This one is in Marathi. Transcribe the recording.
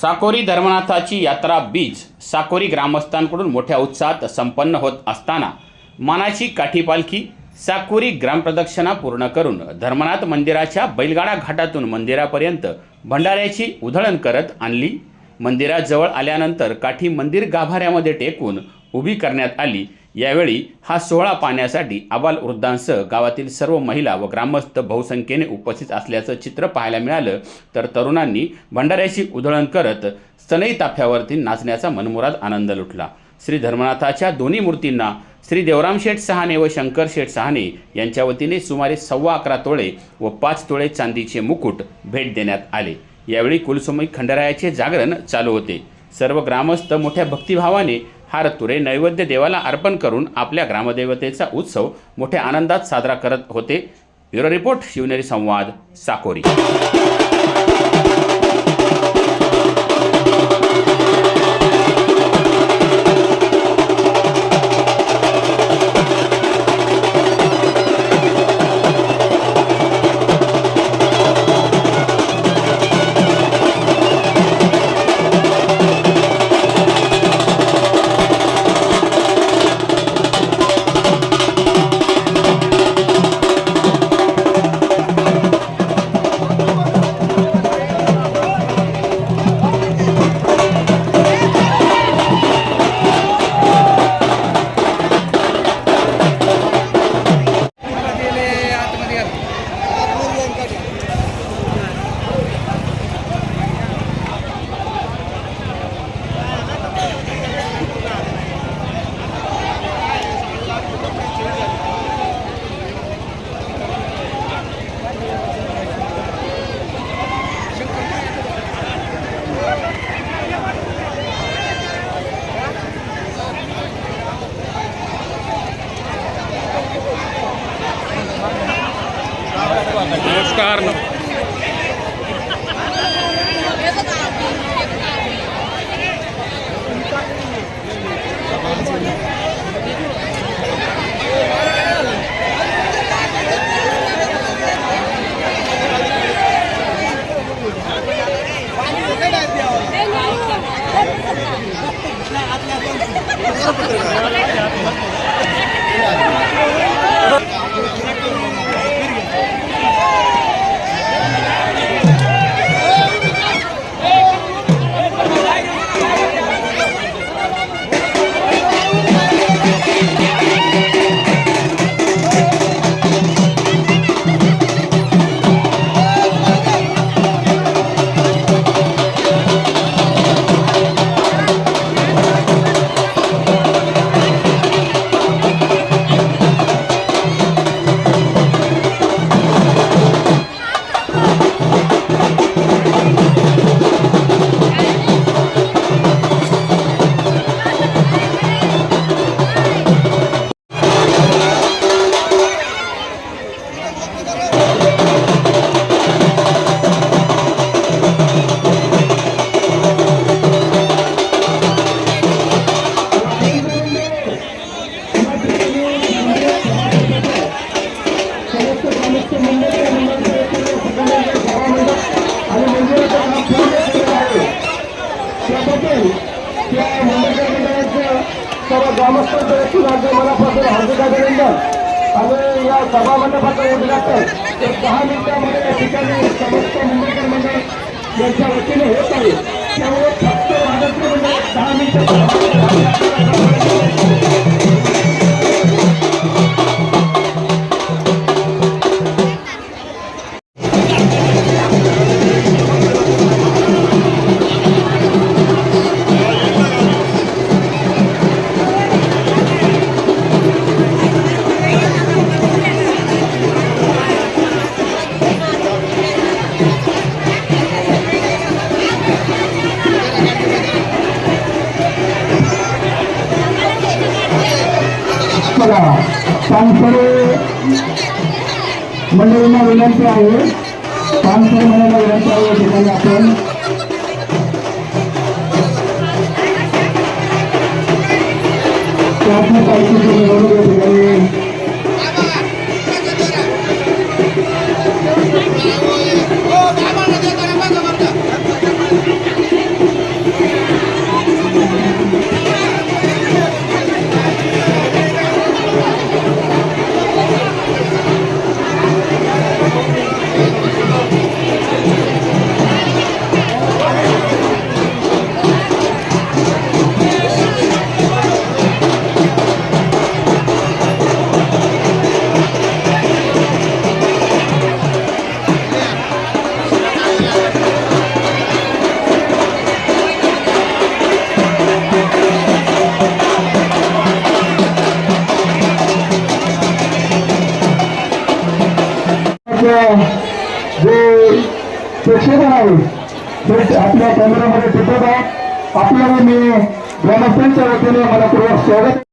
साकोरी धर्मनाथाची यात्रा बीज साकोरी ग्रामस्थांकडून मोठ्या उत्साहात संपन्न होत असताना मानाची काठीपालखी साकोरी ग्रामप्रदक्षिणा पूर्ण करून धर्मनाथ मंदिराच्या बैलगाडा घाटातून मंदिरापर्यंत भंडाऱ्याची उधळण करत आणली. मंदिराजवळ आल्यानंतर काठी मंदिर गाभाऱ्यामध्ये टेकून उभी करण्यात आली. यावेळी हा सोहळा पाहण्यासाठी आबाल वृद्धांसह गावातील सर्व महिला व ग्रामस्थ बहुसंख्येने उपस्थित असल्याचं चित्र पाहायला मिळालं. तर तरुणांनी भंडाऱ्याशी उधळण करत सनई ताफ्यावरती नाचण्याचा मनमुराद आनंद लुटला. श्री धर्मनाथाच्या दोन्ही मूर्तींना श्री देवराम शेठ सहाने व शंकर शेठ सहाने यांच्या वतीने सुमारे सव्वा अकरा तोळे व पाच तोळे चांदीचे मुकुट भेट देण्यात आले. यावेळी कुलसुमई खंडरायाचे जागरण चालू होते. सर्व ग्रामस्थ मोठ्या भक्तिभावाने हार तुरे नैवेद्य देवाला अर्पण करून आपल्या ग्रामदेवतेचा उत्सव मोठ्या आनंदात साजरा करत होते. ब्युरो रिपोर्ट शिवनेरी संवाद साकोरी. नमस्कार आणि मंडळ आणि या सभा मंडपाचं उद्घाटन. ते दहा मिनिटामध्ये या ठिकाणी समस्त मुंबईकर मंडळ म्हणजे यांच्या वतीने होत आहे. त्यामुळे फक्त महाराष्ट्र मंडळ दहा मिनिटं. बघा. पानसरे मंडळींना विनंती आहे. पानसरे मंडळींना विनंती आहे या ठिकाणी आपण. प्रार्थना पालखीची आपलं जे प्रेक्षक आहे ते आपल्या कॅमेऱ्यामध्ये टिपत आहे आपल्याला मी ग्रामस्थांच्या वतीने मनपूर्वक स्वागत